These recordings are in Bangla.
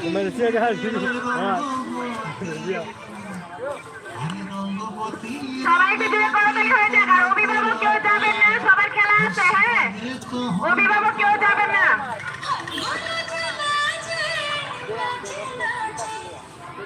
তোমার সিয়াকে হাল ছিল হ্যাঁ সবাই ভিডিও তাড়াতাড়ি হয়ে যাক। আর অভিভাবক কেউ যাবেন না, সবার খেলা আছে হ্যাঁ? অভিভাবক কেউ যাবেন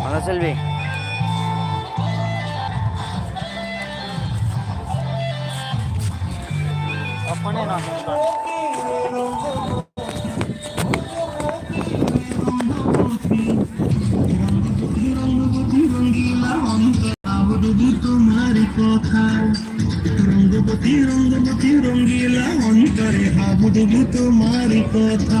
ভালো চলবি ওখানে না তোমার কথা রঙ্গবতী রঙ্গবতী রঙ্গিলা অন্তরে হাবুডুবু তোমার কথা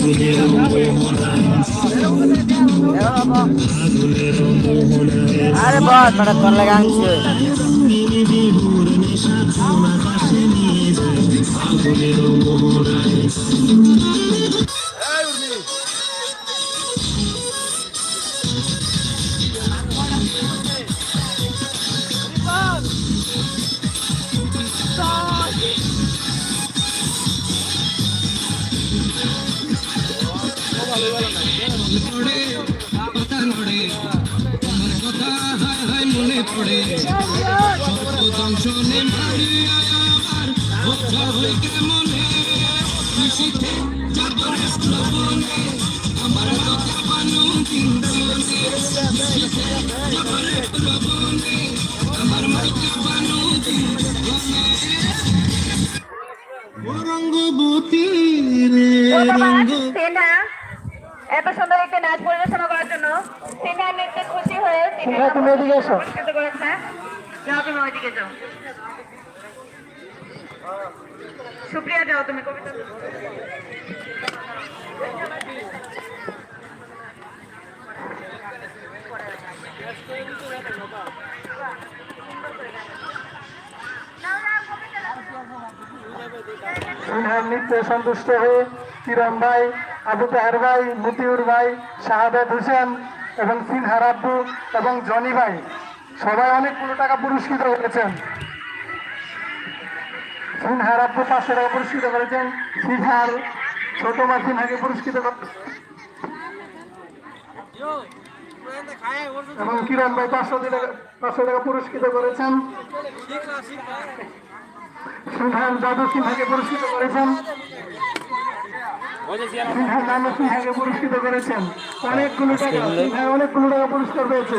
ফাগুনের মোহনায় ফাগুনের মোহনায় আরে বস ওটা তোর লাগে আনছি রঙিন বিহুর নেশা কোন আকাশে নিয়ে যায় ফাগুনের মোহনায় রঙ্গবতী রে রঙ্গ এত সুন্দর একটি নাচ পরিবেশনা করার জন্য সিনহা খুশি হয়ে সুপ্রিয়া যাও তুমি কবিতা নৃত্যে সন্তুষ্ট হয়ে কিরণ ভাই, আবু তাহের ভাই, মতিউর ভাই, শাহাদাত হোসেন এবং সিনহার আব্বু এবং জনি ভাই। সবাই অনেকগুলো টাকা পুরস্কৃত করেছেন সিনহার আব্বু পাঁচশো টাকা পুরস্কৃত করেছেন। সিনহার ছোট মা সিনহাকে পুরস্কৃত এবং কিরণ ভাই পাঁচশো টাকা পাঁচশো টাকা পুরস্কৃত করেছেন। সিনহার দাদু সিনহাকে পুরস্কৃত করেছেন। সিনহার নানু সিনহাকে পুরস্কৃত করেছেন। অনেকগুলো টাকা সিনহা অনেকগুলো টাকা পুরস্কার পেয়েছে।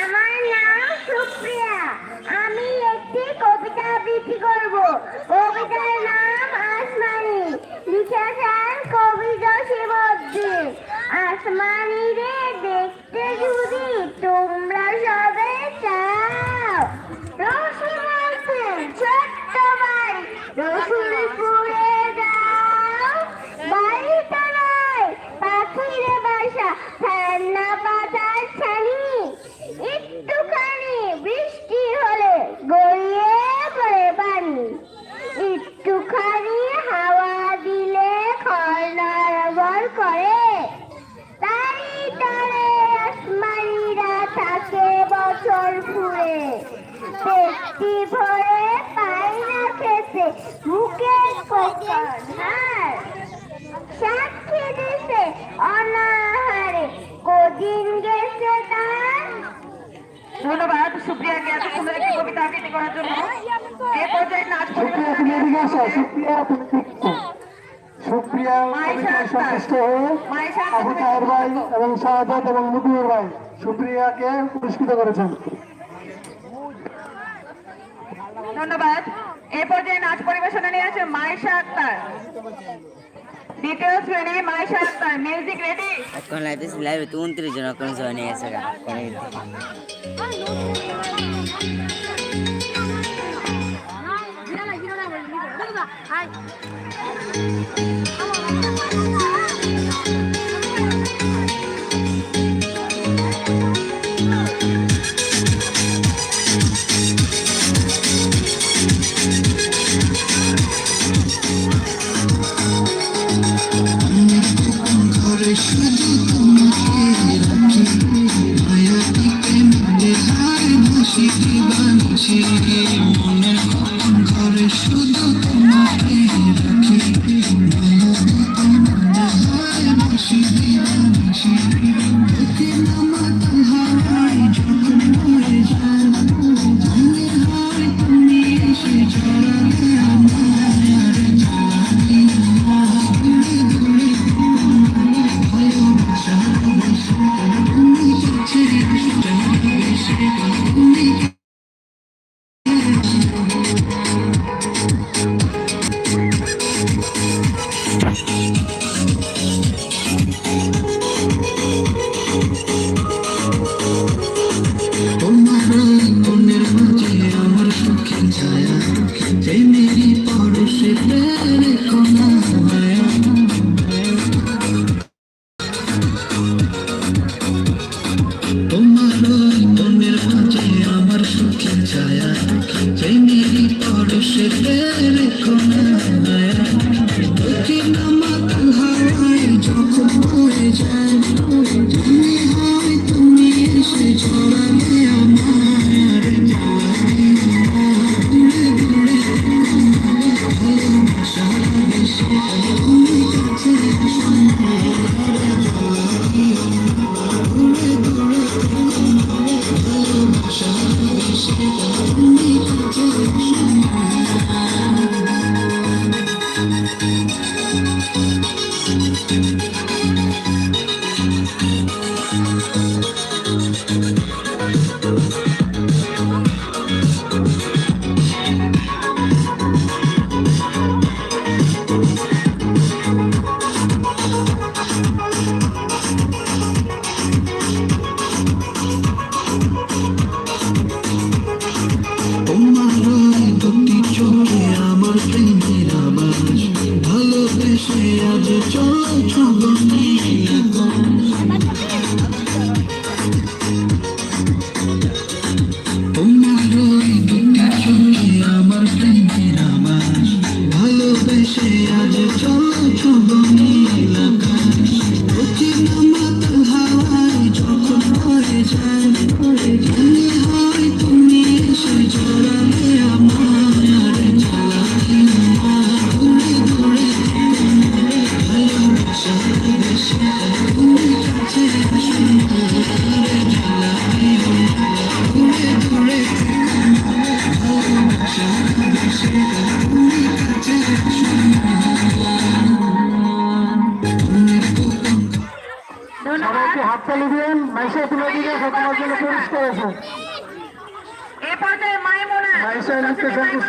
আমার নাম সুপ্রিয়া। আমি একটি কবিতা আবৃত্তি করব। কবিতার নাম আসমানি। লিখেছেন কবি জসীমউদ্দিন আসমানি রে, দেখতে যদি তোমরা সবে চাও। রসুন ছোট্ট ভাই রসুন অনাহারে কদিন গেছে তার? ধন্যবাদ সুপ্রিয়াকে এত সুন্দর একটি কবিতা আবৃত্তি করার জন্য। এ পর্যায়ে নাচ সুপ্রিয়া পরিবেশনা তুমি এদিকে আসো সুপ্রিয়া তুমি ঠিক সুপ্রিয়া কবিতায় সন্তুষ্ট হয়ে আবু তাহের ভাই এবং শাহাদাত এবং মুকুর ভাই সুপ্রিয়াকে পুরস্কৃত করেছেন। ধন্যবাদ। এ পর্যায়ে নাচ পরিবেশনা নিয়ে আছে মাইশা আক্তার দ্বিতীয় শ্রেণি মাইশা আক্তার মিউজিক রেডি এখন লাগতেছে লাইভে তো উনত্রিশ জন কোনো জয় নিয়ে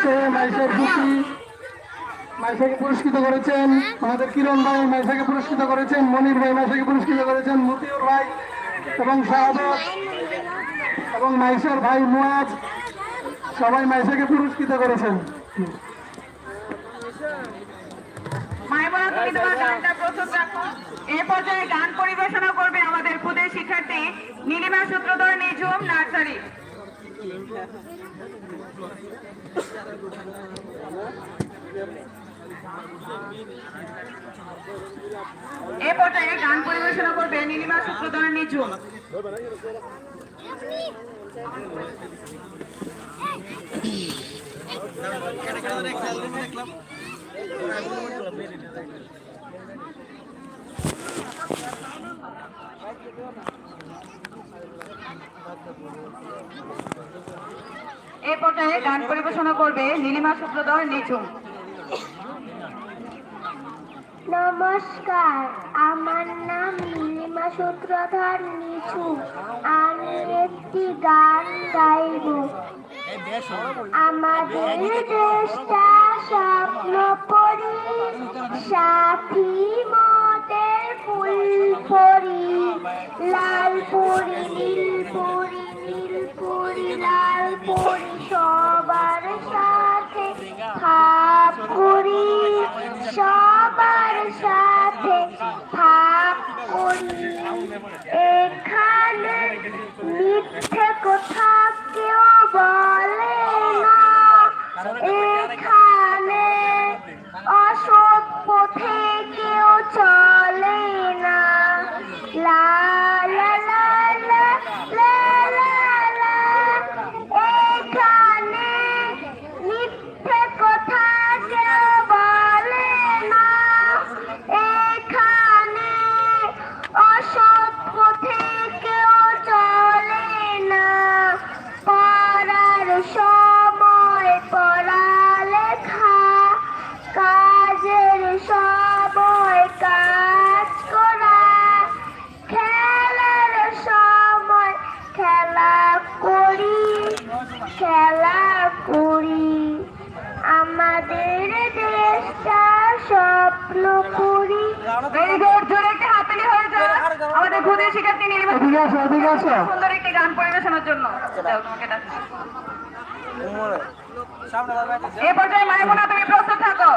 হয়ে মাইশার দুটি মাইশাকে পুরস্কৃত করেছেন। আমাদের কিরণ ভাই মাইশাকে পুরস্কৃত করেছেন, মনির ভাই মাইশাকে পুরস্কৃত করেছেন, মতিউর ভাই এবং শাহাদত এবং মাইশার ভাই মুয়াজ। সবাই মাইশাকে পুরস্কৃত করেছেন। পর্যায়ে গান পরিবেশনা করবে আমাদের শিক্ষার্থী নীলিমা সূত্রধর নিঝুম নার্সারি। এ পর্যায়ে গান পরিবেশনা করবে নীলিমা সূত্রধর নিঝুম। এ পর্যায়ে গান পরিবেশনা করবে নীলিমা সূত্রধর নিঝুম। নমস্কার, আমার নাম নীলিমা সূত্রধর নিচু আমি একটি গান গাইব। আমাদের দেশটা স্বপ্ন পরি, সাথী মতের ফুল পরি লাল পরি, নীল পরি নীল পরি সবার সাথে ভাব করি সবার সাথে ভাব করি। এখানে মিথ্যে কথা কেউ বলে না এখানে অসৎ পথে কেউ চলে না লা লা লা লা লা লা লা। এখানে মিথ্যে কথা কেউ বলে না এখানে অসৎ পথে কেউ চলে না পড়ার সময় পড়ালেখা কাজের সময় কাজ করা খেলার সময় খেলা করি খেলা করি আমাদের দেশটা স্বপ্ন করি। ভেরি গুড জোরে একটা হাততালি হয়ে যায় আমাদের খুদে শিক্ষার্থী নীলিমা এদিকে আসো এদিকে আসো সুন্দর একটি গান পরিবেশনার জন্য। দাও, তোমাকে ডাকছি। এ পর্যায়ে মাইমুনা তুমি প্রস্তুত থাকো।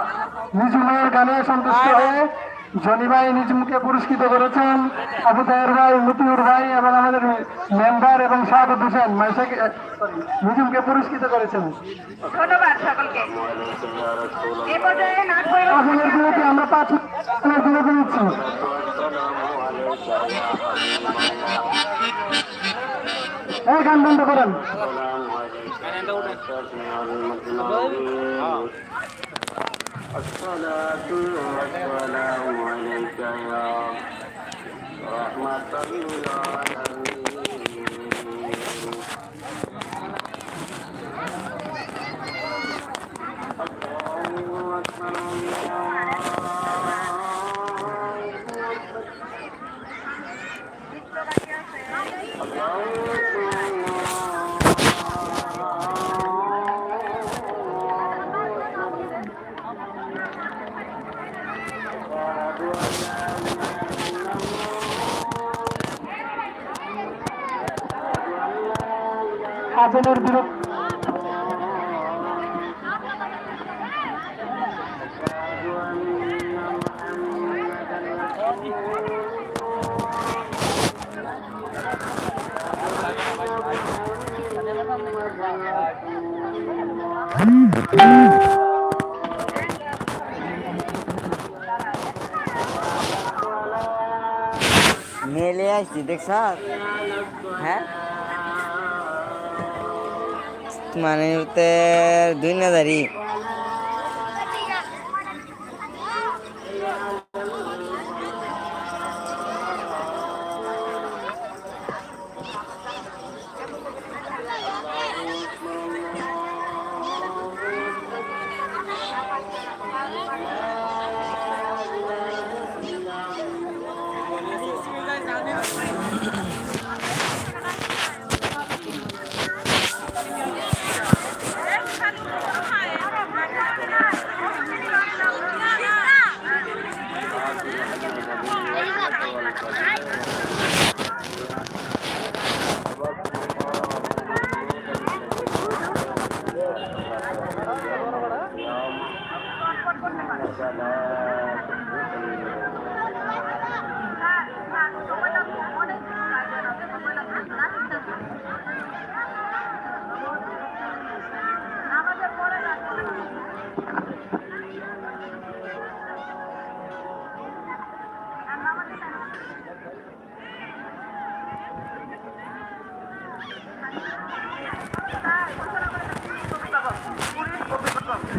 গানে সন্তুষ্ট হয়ে জনি ভাই নিজুমকে পুরস্কৃত করেছেন আবু তাহের ভাই মতিউর ভাই এবং আমাদের মেম্বার এবং শাহাদুল হোসেন মাইশাকে নিজুমকে পুরস্কৃত করেছেন। ধন্যবাদ সকলকে। আমরা পাঁচ বিরতি এই গান বন্ধ করেন। মেলে আসছি দেখছ হ্যাঁ মানে হতে দুই নাজারি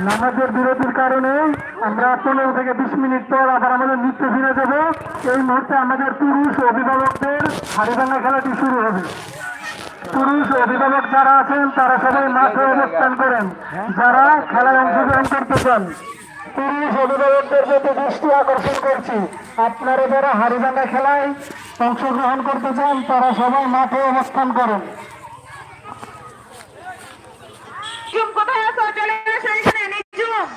নামাজের বিরতির কারণে আমরা পনেরো থেকে বিশ মিনিট পর আবার আমাদের নৃত্য ফিরে যাব। এই মুহূর্তে আমাদের পুরুষ অভিভাবকদের হাড়িভাঙা খেলাটি শুরু হবে। পুরুষ অভিভাবক যারা আছেন, তারা সবাই মাঠে অবস্থান করেন। যারা খেলায় অংশগ্রহণ করতে চান, পুরুষ অভিভাবকদের প্রতি দৃষ্টি আকর্ষণ করছি। আপনারা যারা হাড়িভাঙা খেলায় অংশগ্রহণ করতে চান, তারা সবাই মাঠে অবস্থান করেন। নিজুম কোথায় আছো? চলে এসো এখানে নিজুম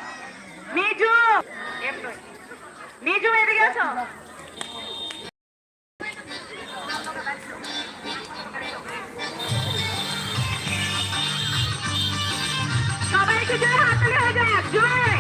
নিজুম নিজুম এদিকে আছো? সবাই একটু জোরে হয়ে যাক জোরে।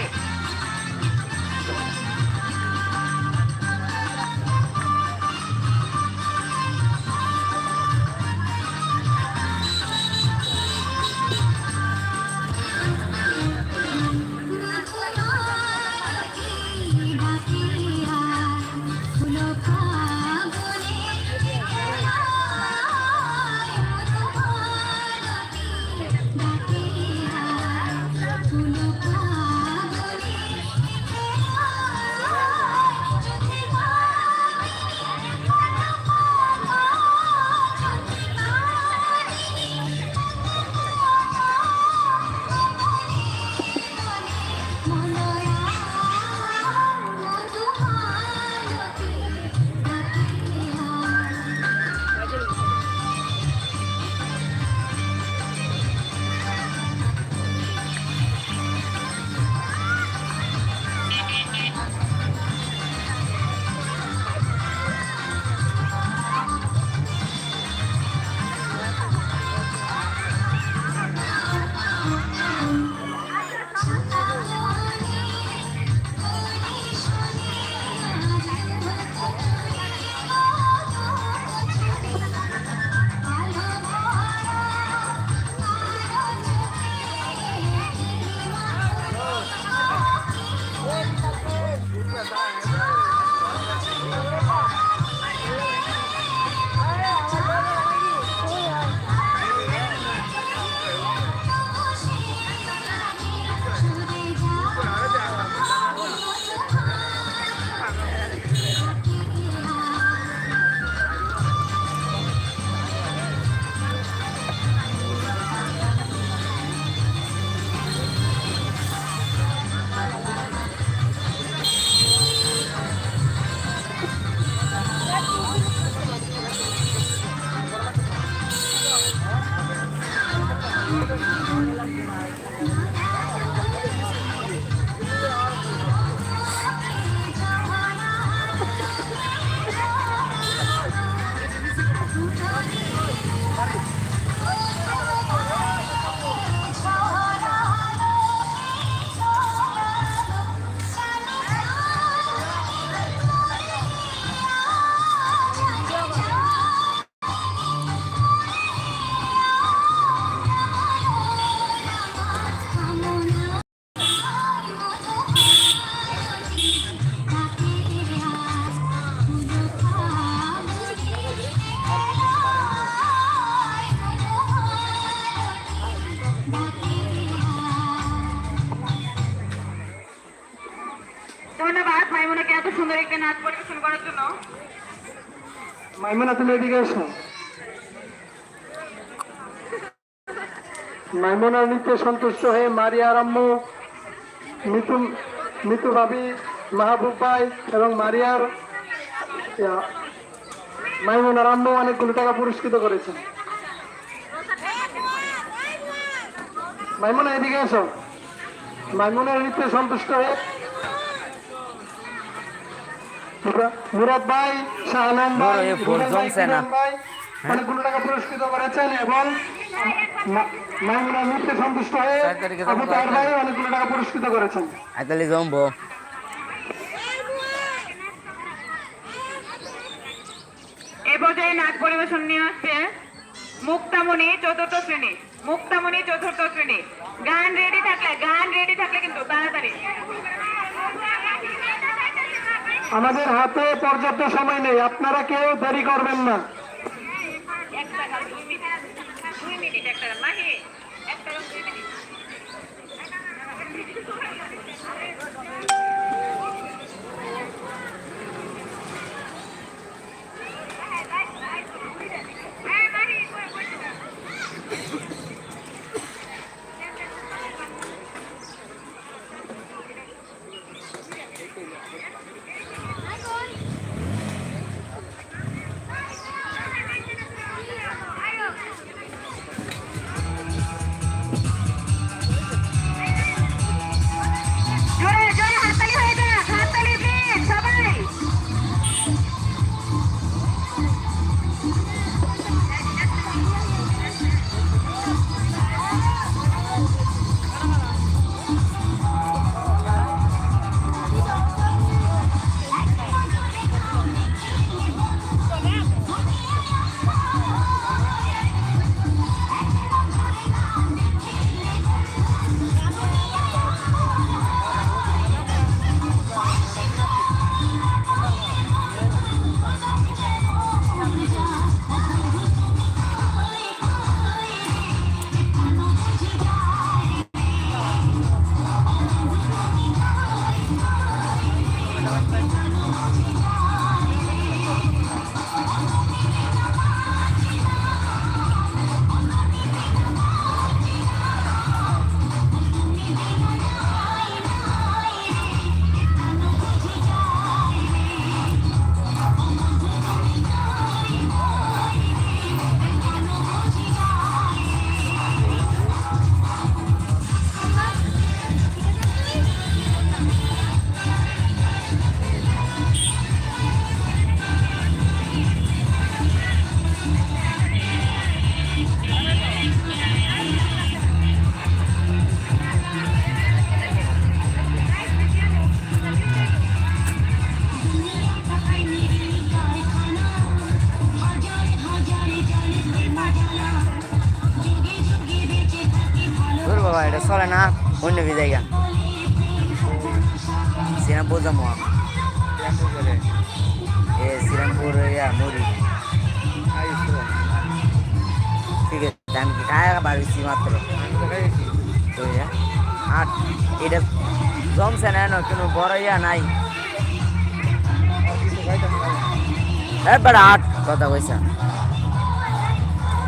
মাইমুনা তুমি এদিকে এসো। মাইমুনার নৃত্যে সন্তুষ্ট হয়ে মারিয়ার আম্মু মিতু মিতু ভাবি, মাহবুব ভাই এবং মারিয়ার মাইমুনার আম্মু অনেকগুলো টাকা পুরস্কৃত করেছেন মাইমুনা, এদিকে এসো। মাইমুনার নৃত্যে সন্তুষ্ট হয়ে মুরাদ ভাই শাহানাম ভাই এ ফোর রুবেল ভাই, জমছে না। কিরণ ভাই অনেকগুলো টাকা পুরস্কৃত করেছেন এবং মাইমুনা নৃত্যে সন্তুষ্ট হয়ে আবু যাব, ভাই অনেকগুলো টাকা পুরস্কৃত করেছেন। আইতালি জম্বো। এ পর্যায়ে নাচ পরিবেশন নিয়ে আসছে মুক্তামণি চতুর্থ শ্রেণি। মুক্তামণি চতুর্থ শ্রেণি। গান রেডি থাকলে গান রেডি থাকলে কিন্তু তাড়াতাড়ি আমাদের হাতে পর্যাপ্ত সময় নেই। আপনারা কেউ দেরি করবেন না। না অন্য বি জায়গা। শ্রীরামপুর যাব এ শ্রীরামপুর মুড়ি। ঠিক আছে, আমি খায় বাড়িছি মাত্র? আট এটা জমছে না কোনো বড় ইয়া নাই। এবার আট, কথা কইছা।